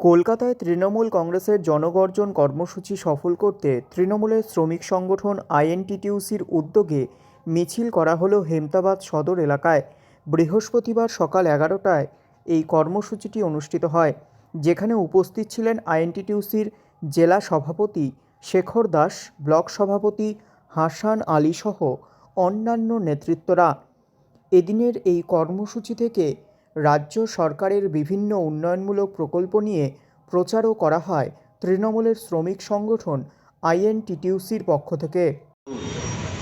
কলকাতায় তৃণমূল কংগ্রেসের জনগর্জন কর্মসূচি সফল করতে তৃণমূলের শ্রমিক সংগঠন আইএনটিটিউসির উদ্যোগে মিছিল করা হলো হেমতাবাদ সদর এলাকায়। বৃহস্পতিবার সকাল এগারোটায় এই কর্মসূচিটি অনুষ্ঠিত হয়, যেখানে উপস্থিত ছিলেন আইএনটিটিউসির জেলা সভাপতি শেখর দাস, ব্লক সভাপতি হাসান আলী সহ অন্যান্য নেতৃত্বরা। এদিনের এই কর্মসূচি থেকে রাজ্য সরকারের বিভিন্ন উন্নয়নমূলক প্রকল্প নিয়ে প্রচারও করা হয় তৃণমূলের শ্রমিক সংগঠন আইএনটিটিউসির পক্ষ থেকে।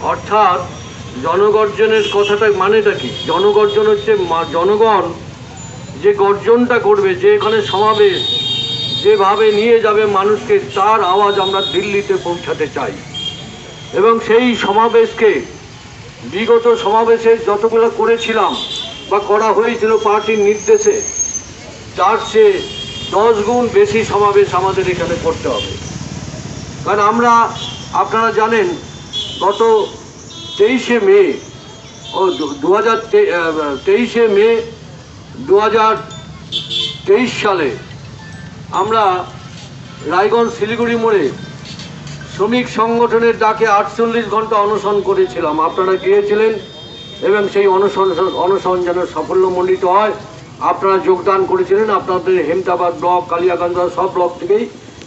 অর্থাৎ জনগর্জনের কথাটা মানেটা কি? জনগর্জন হচ্ছে জনগণ যে গর্জনটা করবে, যে এখানে সমাবেশ, যেভাবে নিয়ে যাবে মানুষকে, তার আওয়াজ আমরা দিল্লিতে পৌঁছাতে চাই। এবং সেই সমাবেশকে, বিগত সমাবেশে যতগুলো করেছিলাম বা করা হয়েছিল পার্টির নির্দেশে, তার চেয়ে দশ গুণ বেশি সমাবেশ আমাদের এখানে করতে হবে। কারণ আমরা, আপনারা জানেন, গত তেইশে মে ও দু হাজার তেইশে মে দু হাজার তেইশ সালে আমরা রায়গঞ্জ শিলিগুড়ি মোড়ে শ্রমিক সংগঠনের ডাকে আটচল্লিশ ঘণ্টা অনশন করেছিলাম। আপনারা গিয়েছিলেন এবং সেই অনশন অনশন যেন সাফল্যমণ্ডিত হয়। আপনারা যোগদান করেছিলেন আপনাদের হেমতাবাদ ব্লক, কালিয়াগঞ্জ, সব ব্লক থেকেই।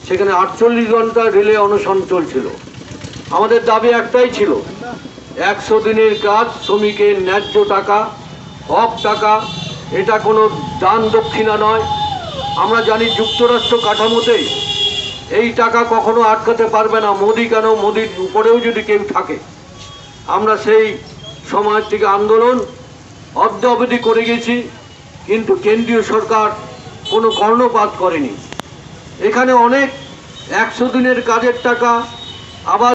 সেখানে আটচল্লিশ ঘণ্টা রেলে অনশন চলছিল। আমাদের দাবি একটাই ছিল, একশো দিনের কাজ, শ্রমিকের ন্যায্য টাকা, হক টাকা, এটা কোনো দান দক্ষিণা নয়। আমরা জানি যুক্তরাষ্ট্র কাঠামোতেই এই টাকা কখনো আটকাতে পারবে না। মোদি কেন? মোদির উপরেও যদি কেউ থাকে, আমরা সেই সমাজ থেকে আন্দোলন অদ্যাবধি করে গেছি, কিন্তু কেন্দ্রীয় সরকার কোনো কর্ণপাত করেনি। এখানে অনেক একশো দিনের কাজের টাকা আবার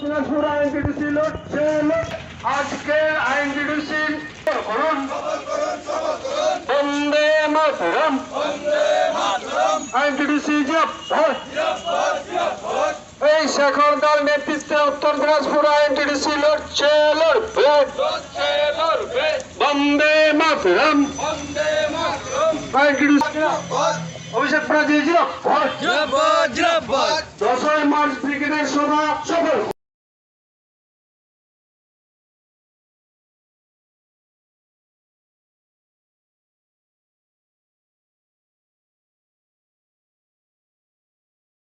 দিনাজপুর আইনটিডিসি লড়ছে আজকে আইনটিডিসি করুন বন্দে মাতরম। আইনটিডিসি এই শেখর দার নেতৃত্বে উত্তর দিনাজপুর আইনটিডিসি লড়ছে লড়বে বন্দে মাতরম। আইনটিডিসি অভিষেক প্রাণ দিয়েছিল দশই মার্চ ক্রিকেটের সভা সফল।